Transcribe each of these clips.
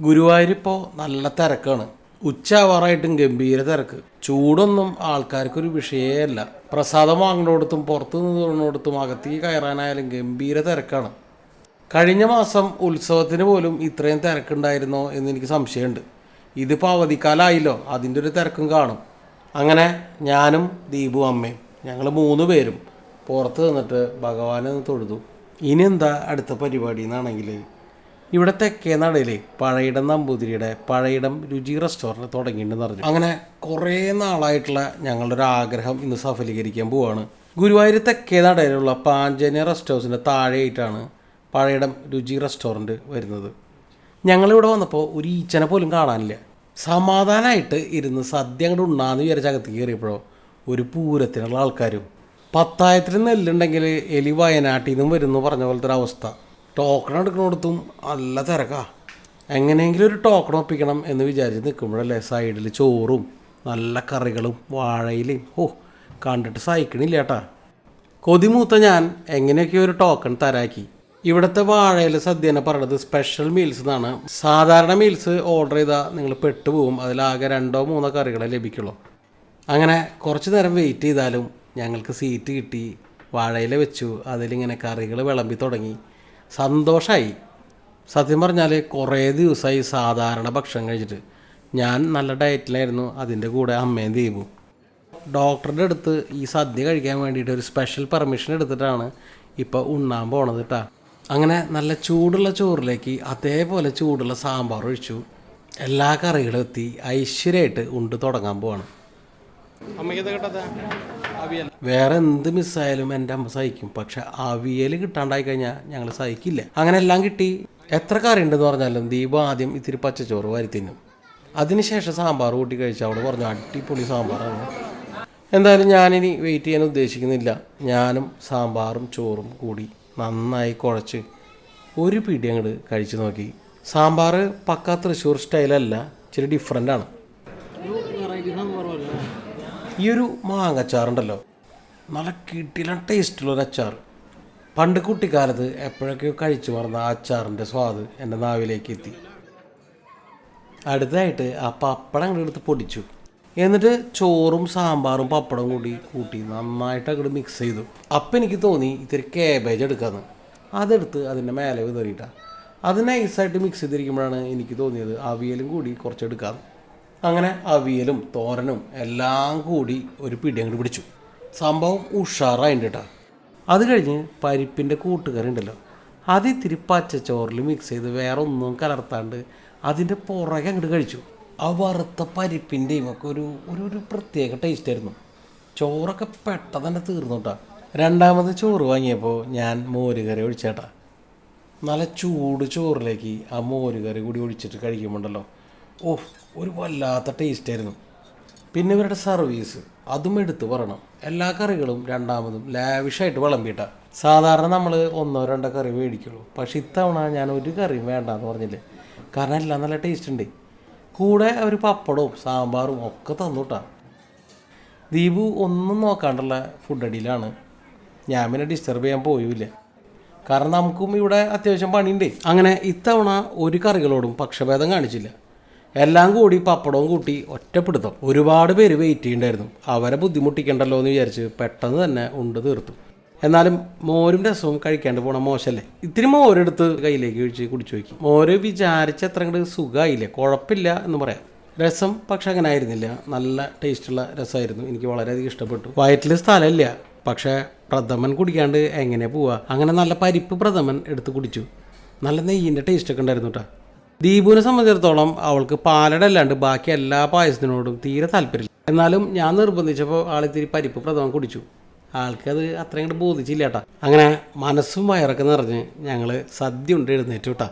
ഗുരുവായൂരിപ്പോൾ നല്ല തിരക്കാണ്. ഉച്ചാവാറായിട്ടും ഗംഭീര തിരക്ക്. ചൂടൊന്നും ആൾക്കാർക്കൊരു വിഷയമല്ല പ്രസാദം വാങ്ങുന്നിടത്തും നിന്ന് നിന്നിടത്തും അകത്തേക്ക് കയറാനായാലും ഗംഭീര തിരക്കാണ്. കഴിഞ്ഞ മാസം ഉത്സവത്തിന് പോലും ഇത്രയും തിരക്കുണ്ടായിരുന്നോ എന്ന് എനിക്ക് സംശയമുണ്ട്. ഇതിപ്പോൾ അവധിക്കാലമായില്ലോ അതിന്റെ ഒരു തിരക്കും കാണും. അങ്ങനെ ഞാനും ദീപു അമ്മയും ഞങ്ങൾ മൂന്ന് പേരും പുറത്ത് നിന്നിട്ട് ഭഗവാനെ തൊഴുതു. ഇനി എന്താ അടുത്ത പരിപാടി എന്നാണെങ്കിൽ ഇവിടെ കേനാടയിലെ നടയിലെ പഴയിടം നമ്പൂതിരിയുടെ പഴയിടം രുചി റെസ്റ്റോറന്റ് തുടങ്ങിയിട്ടുണ്ടെന്ന് പറഞ്ഞു. അങ്ങനെ കുറേ നാളായിട്ടുള്ള ഞങ്ങളുടെ ഒരു ആഗ്രഹം ഇന്ന് സഫലീകരിക്കാൻ പോവാണ്. ഗുരുവായൂർ തെക്കേ നടയിലുള്ള പാഞ്ചന്യ റെസ്റ്റ് ഹൗസിന്റെ താഴെയായിട്ടാണ് പഴയിടം രുചി റെസ്റ്റോറന്റ് വരുന്നത്. ഞങ്ങളിവിടെ വന്നപ്പോൾ ഒരു ഈച്ചനെ പോലും കാണാനില്ല. സമാധാനമായിട്ട് ഇരുന്ന് സദ്യ അങ്ങോട്ട് ഉണ്ണാന്ന് വിചാരിച്ച അകത്ത് കയറിയപ്പോഴോ ഒരു പൂരത്തിനുള്ള ആൾക്കാരും. പത്തായത്തിൽ നെല്ലുണ്ടെങ്കിൽ എലി വയനാട്ടിൽ നിന്നും വരുന്നു പറഞ്ഞ പോലത്തെ ഒരു അവസ്ഥ. ടോക്കൺ എടുക്കുന്നിടത്തും നല്ല തിരക്കാ. എങ്ങനെയെങ്കിലും ഒരു ടോക്കൺ ഒപ്പിക്കണം എന്ന് വിചാരിച്ച് നിൽക്കുമ്പോഴല്ലേ സൈഡിൽ ചോറും നല്ല കറികളും വാഴയിലയും ഓ കണ്ടിട്ട് സഹിക്കണില്ല ഏട്ടാ കൊതിമൂത്ത ഞാൻ എങ്ങനെയൊക്കെയോ ഒരു ടോക്കൺ തരാക്കി. ഇവിടുത്തെ വാഴയില സദ്യ എന്ന് പറയുന്നത് സ്പെഷ്യൽ മീൽസ് എന്നാണ് സാധാരണ മീൽസ് ഓർഡർ ചെയ്താൽ നിങ്ങൾ പെട്ടുപോകും അതിലാകെ രണ്ടോ മൂന്നോ കറികളെ ലഭിക്കുള്ളൂ. അങ്ങനെ കുറച്ച് നേരം വെയിറ്റ് ചെയ്താലും ഞങ്ങൾക്ക് സീറ്റ് കിട്ടി. വാഴയില വെച്ചു. അതിലിങ്ങനെ കറികൾ വിളമ്പി തുടങ്ങി. സന്തോഷമായി സത്യം പറഞ്ഞാൽ കുറേ ദിവസമായി സാധാരണ ഭക്ഷണം കഴിച്ചിട്ട്. ഞാൻ നല്ല ഡയറ്റിലായിരുന്നു. അതിന്റെ കൂടെ അമ്മയും ദീപും. ഡോക്ടറുടെ അടുത്ത് ഈ സദ്യ കഴിക്കാൻ വേണ്ടിയിട്ട് ഒരു സ്പെഷ്യൽ പെർമിഷൻ എടുത്തിട്ടാണ് ഇപ്പോൾ ഉണ്ണാൻ പോണത് കേട്ടാ അങ്ങനെ നല്ല ചൂടുള്ള ചോറിലേക്ക് അതേപോലെ ചൂടുള്ള സാമ്പാർ ഒഴിച്ചു. എല്ലാ കറികളും എത്തി. ഐശ്വര്യമായിട്ട് ഉണ്ട് തുടങ്ങാൻ പോവാണ്. വേറെ എന്ത് മിസ്സായാലും എന്റെ അമ്മ സഹിക്കും. പക്ഷെ അവിയൽ കിട്ടാണ്ടായി കഴിഞ്ഞാൽ ഞങ്ങൾ സഹിക്കില്ല. അങ്ങനെ എല്ലാം കിട്ടി. എത്ര കറി ഉണ്ടെന്ന് പറഞ്ഞാലും ദീപ ആദ്യം ഇത്തിരി പച്ചച്ചോറ് വാരി തിന്നും. അതിനുശേഷം സാമ്പാർ കൂട്ടി കഴിച്ചു അവൾ പറഞ്ഞു അടിപൊളി സാമ്പാറാണ്. എന്തായാലും ഞാനിനി വെയിറ്റ് ചെയ്യാൻ ഉദ്ദേശിക്കുന്നില്ല. ഞാനും സാമ്പാറും ചോറും കൂടി നന്നായി കുഴച്ച് ഒരു പിടി അങ്ങോട്ട് കഴിച്ചു നോക്കി. സാമ്പാർ പക്കാ തൃശ്ശൂർ സ്റ്റൈലല്ല ഇച്ചിരി ഡിഫറെന്റ് ആണ്. ഈ ഒരു മാങ്ങച്ചാറുണ്ടല്ലോ. നല്ല കിട്ടിയില്ല ടേസ്റ്റുള്ള ഒരു അച്ചാർ പണ്ട് കുട്ടിക്കാലത്ത് എപ്പോഴൊക്കെയോ കഴിച്ചു മറന്ന ആ അച്ചാറിന്റെ സ്വാദ് എന്റെ നാവിലേക്ക് എത്തി. അടുത്തായിട്ട് ആ പപ്പടം അങ്ങോട്ട് എടുത്ത് പൊടിച്ചു. എന്നിട്ട് ചോറും സാമ്പാറും പപ്പടം കൂടി കൂട്ടി നന്നായിട്ട് അങ്ങോട്ട് മിക്സ് ചെയ്തു. അപ്പം എനിക്ക് തോന്നി ഇത്തിരി കേബേജ് എടുക്കാമെന്ന് അതെടുത്ത് അതിന്റെ മേലെ വിതറിയിട്ടാണ് അത് നൈസായിട്ട് മിക്സ് ചെയ്തിരിക്കുമ്പോഴാണ് എനിക്ക് തോന്നിയത് അവിയലും കൂടി കുറച്ചെടുക്കാമെന്ന് അങ്ങനെ അവിയലും തോരനും എല്ലാം കൂടി ഒരു പിടി അങ്ങോട്ട് പിടിച്ചു. സംഭവം ഉഷാറായിട്ടുണ്ട് കേട്ടോ അത് കഴിഞ്ഞ് പരിപ്പിന്റെ കൂട്ടുകറി ഉണ്ടല്ലോ. അത് ഇത്തിരി പച്ചച്ചോറിൽ മിക്സ് ചെയ്ത് വേറെ ഒന്നും കലർത്താണ്ട് അതിന്റെ പുറകെ അങ്ങോട്ട് കഴിച്ചു. ആ വറുത്ത പരിപ്പിന്റെയും ഒക്കെ ഒരു ഒരു ഒരു പ്രത്യേക ടേസ്റ്റ് ആയിരുന്നു. ചോറൊക്കെ പെട്ടെന്ന് തന്നെ തീർന്നു കേട്ടോ രണ്ടാമത് ചോറ് വാങ്ങിയപ്പോൾ ഞാൻ മോരുകറി ഒഴിച്ചേട്ടാ. നല്ല ചൂട് ചോറിലേക്ക് ആ മോരുകറി കൂടി ഒഴിച്ചിട്ട് കഴിക്കുമ്പോണ്ടല്ലോ ഓ ഒരു വല്ലാത്ത ടേസ്റ്റായിരുന്നു പിന്നെ ഇവരുടെ സർവീസ് അതും എടുത്തു പറയണം എല്ലാ കറികളും രണ്ടാമതും ലാവിഷായിട്ട് വിളമ്പിയിട്ട. സാധാരണ നമ്മൾ ഒന്നോ രണ്ടോ കറി മേടിക്കുള്ളൂ. പക്ഷെ ഇത്തവണ ഞാൻ ഒരു കറിയും വേണ്ടെന്ന് പറഞ്ഞില്ലേ? കാരണം എല്ലാം നല്ല ടേസ്റ്റ് ഉണ്ട്. കൂടെ അവർ പപ്പടവും സാമ്പാറും ഒക്കെ തന്നുട്ടാ. ദീപു ഒന്നും നോക്കാണ്ടുള്ള ഫുഡ് അടിയിലാണ്. ഞാൻ പിന്നെ ഡിസ്റ്റർബ് ചെയ്യാൻ പോയില്ല. കാരണം നമുക്കും ഇവിടെ അത്യാവശ്യം പണിയുണ്ട്. അങ്ങനെ ഇത്തവണ ഒരു കറികളോടും പക്ഷഭേദം കാണിച്ചില്ല. എല്ലാം കൂടി പപ്പടവും കൂട്ടി ഒറ്റപ്പെടുത്തും. ഒരുപാട് പേര് വെയിറ്റ് ചെയ്യണ്ടായിരുന്നു. അവരെ ബുദ്ധിമുട്ടിക്കണ്ടല്ലോ എന്ന് വിചാരിച്ച് പെട്ടെന്ന് തന്നെ ഉണ്ട് തീർത്തു. എന്നാലും മോരും രസവും കഴിക്കാണ്ട് പോണ മോശമല്ലേ ഇത്തിരി മോരെടുത്ത് കയ്യിലേക്ക് ഒഴിച്ച് കുടിച്ചു നോക്കി മോര് വിചാരിച്ച അത്ര അങ്ങോട്ട് സുഖമായില്ലേ കുഴപ്പമില്ല എന്ന് പറയാം. രസം പക്ഷെ അങ്ങനെ ആയിരുന്നില്ല. നല്ല ടേസ്റ്റുള്ള രസമായിരുന്നു. എനിക്ക് വളരെയധികം ഇഷ്ടപ്പെട്ടു. വയറ്റിൽ സ്ഥലമില്ല. പക്ഷേ പ്രഥമൻ കുടിക്കാണ്ട് എങ്ങനെ പോവാ? അങ്ങനെ നല്ല പരിപ്പ് പ്രഥമൻ എടുത്ത് കുടിച്ചു. നല്ല നെയ്യിന്റെ ടേസ്റ്റൊക്കെ ഉണ്ടായിരുന്നു കേട്ടോ ദീപുവിനെ സംബന്ധിച്ചിടത്തോളം അവൾക്ക് പാലട അല്ലാണ്ട് ബാക്കി എല്ലാ പായസത്തിനോടും തീരെ താല്പര്യമില്ല. എന്നാലും ഞാൻ നിർബന്ധിച്ചപ്പോൾ ആളിത്തിരി പരിപ്പ് പ്രഥമം കുടിച്ചു. ആൾക്കത് അത്രയും കൂടെ ബോധിച്ചില്ല കേട്ടാ അങ്ങനെ മനസ്സും വയറൊക്കെ നിറഞ്ഞ് ഞങ്ങൾ സദ്യ ഉണ്ട് എഴുന്നേറ്റ് കേട്ടാ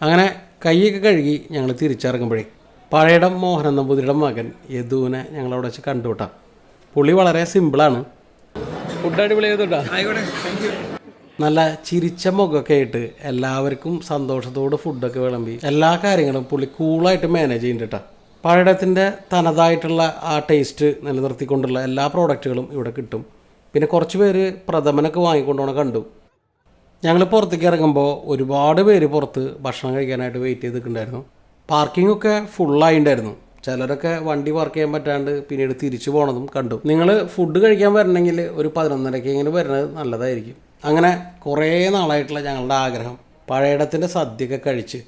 അങ്ങനെ കൈയൊക്കെ കഴുകി ഞങ്ങൾ തിരിച്ചിറങ്ങുമ്പോഴേ പഴയടം മോഹനൻ നമ്പൂതിരിയുടെ മകൻ യദുവിനെ ഞങ്ങളവിടെ വെച്ച് കണ്ടു കേട്ടാ പുള്ളി വളരെ സിമ്പിളാണ് ഫുഡ് അടിപൊളി ചെയ്തോട്ടാ നല്ല ചിരിച്ച മുഖമൊക്കെ ആയിട്ട് എല്ലാവർക്കും സന്തോഷത്തോടെ ഫുഡൊക്കെ വിളമ്പി. എല്ലാ കാര്യങ്ങളും പുള്ളി കൂളായിട്ട് മാനേജ് ചെയ്യുന്നുണ്ട് കേട്ടോ പഴയത്തിന്റെ തനതായിട്ടുള്ള ആ ടേസ്റ്റ് നിലനിർത്തിക്കൊണ്ടുള്ള എല്ലാ പ്രോഡക്റ്റുകളും ഇവിടെ കിട്ടും. പിന്നെ കുറച്ച് പേര് പ്രഥമനൊക്കെ വാങ്ങിക്കൊണ്ടുപോകണ കണ്ടു. ഞങ്ങൾ പുറത്തേക്ക് ഇറങ്ങുമ്പോൾ ഒരുപാട് പേര് പുറത്ത് ഭക്ഷണം കഴിക്കാനായിട്ട് വെയിറ്റ് ചെയ്ത് നിൽക്കുന്നുണ്ടായിരുന്നു. പാർക്കിംഗ് ഒക്കെ ഫുള്ളായിണ്ടായിരുന്നു ചിലരൊക്കെ വണ്ടി വർക്ക് ചെയ്യാൻ പറ്റാണ്ട് പിന്നീട് തിരിച്ചു പോണതും കണ്ടു. നിങ്ങൾ ഫുഡ് കഴിക്കാൻ വരണമെങ്കിൽ ഒരു പതിനൊന്നരക്കെങ്കിലും വരുന്നത് നല്ലതായിരിക്കും. അങ്ങനെ കുറേ നാളായിട്ടുള്ള ഞങ്ങളുടെ ആഗ്രഹം പഴയടത്തിന്റെ സദ്യയൊക്കെ കഴിച്ച്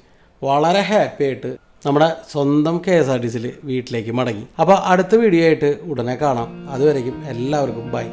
വളരെ ഹാപ്പി ആയിട്ട് നമ്മുടെ സ്വന്തം കെ എസ് ആർ ടി സിയിൽ വീട്ടിലേക്ക് മടങ്ങി. അപ്പോൾ അടുത്ത വീഡിയോ ആയിട്ട് ഉടനെ കാണാം. അതുവരേക്കും എല്ലാവർക്കും ബൈ